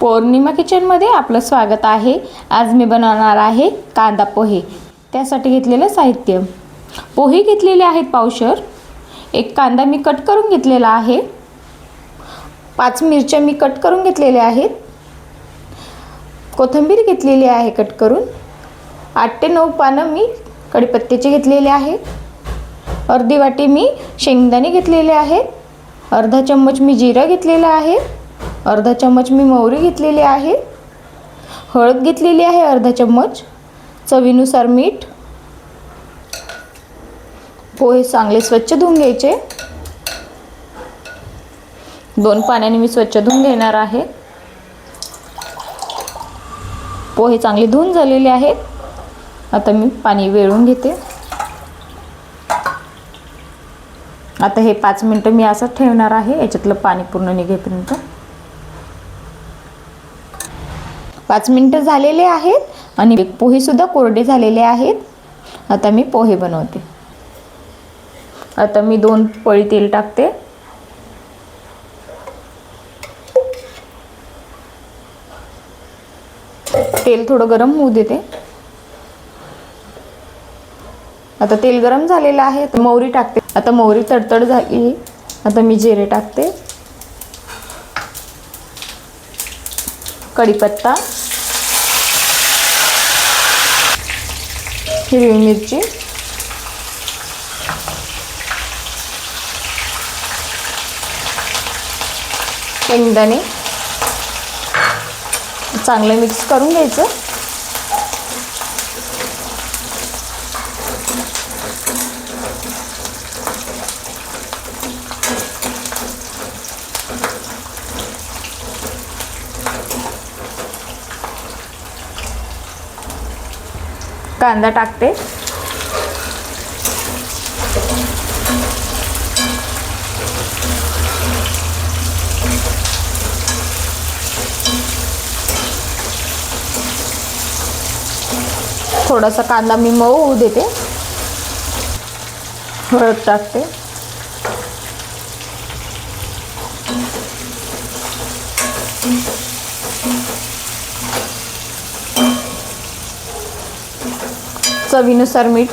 पौर्णिमा किचनमध्ये आपलं स्वागत आहे. आज मी बनवणार आहे कांदा पोहे. त्यासाठी घेतलेलं साहित्य. पोहे घेतलेले आहेत पावशर. एक कांदा मी कट करून घेतलेला आहे. पाच मिरच्या मी कट करून घेतलेल्या आहेत. कोथिंबीर घेतलेली आहे कट करून. आठ ते नऊ पानं मी कढीपत्त्याचे घेतलेले आहेत अर्धी वाटी मी शेंगदाणे घेतलेले आहेत. अर्धा चम्मच मी जिरं घेतलेलं आहे. अर्धा चम्मच मी मोहरी घेतलेली आहे. हळद घेतलेली आहे अर्धा चम्मच. चवीनुसार मीठ. पोहे चांगले स्वच्छ धुवून घ्यायचे. दोन पाण्याने मी स्वच्छ धुवून घेणार आहे. पोहे चांगले धुवून झालेले आहेत. आता मी पाणी वेळून घेते. आता हे पाच मिनटं मी असं ठेवणार आहे. याच्यातलं पाणी पूर्ण निघेपर्यंत. पाच मिनटं झालेले आहेत आणि पोहेसुद्धा कोरडे झालेले आहेत. आता मी पोहे बनवते. आता मी दोन पळी तेल टाकते. तेल थोडं गरम होऊ देते. आता तेल गरम झालेलं आहे तर मोहरी टाकते. आता मोहरी तडतड झाली. आता मी जिरे टाकते. कढीपत्ता. हिरवी मिरची. शेंगदाणे. चांगलं मिक्स करून घ्यायचं. कांदा टाकते. थोडासा कांदा मी मऊ होऊ देते. हळद टाकते. चवीनुसार मीठ.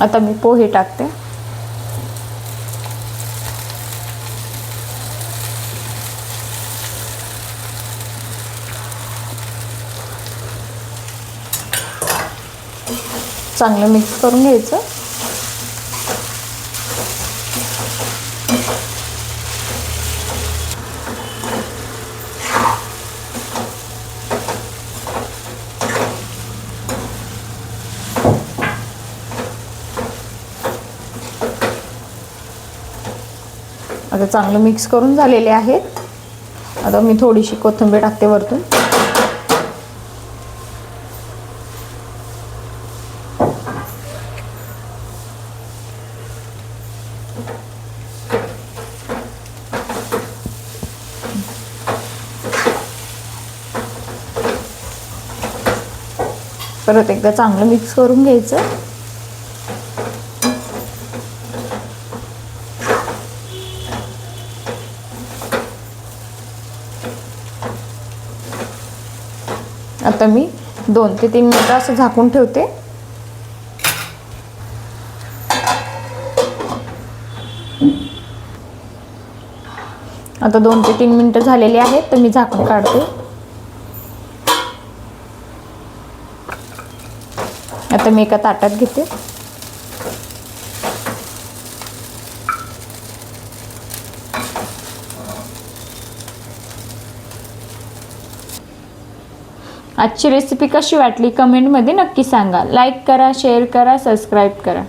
आता मी पोहे टाकते. चांगलं मिक्स करून घ्यायचं. आता चांगलं मिक्स करून झालेले आहेत. आता मी थोडीशी कोथिंबीर टाकते वरतून. परत एकदा चांगलं मिक्स करून घ्यायचं. आता मी दोन ते तीन मिनटं असं झाकून ठेवते. आता दोन ते तीन मिनटं झालेली आहेत तर मी झाकून काढते. आता मी एका ताटात घेते. आजची रेसिपी कशी वाटली? कमेंटमध्ये नक्की सांगा. लाईक करा शेअर करा सबस्क्राईब करा.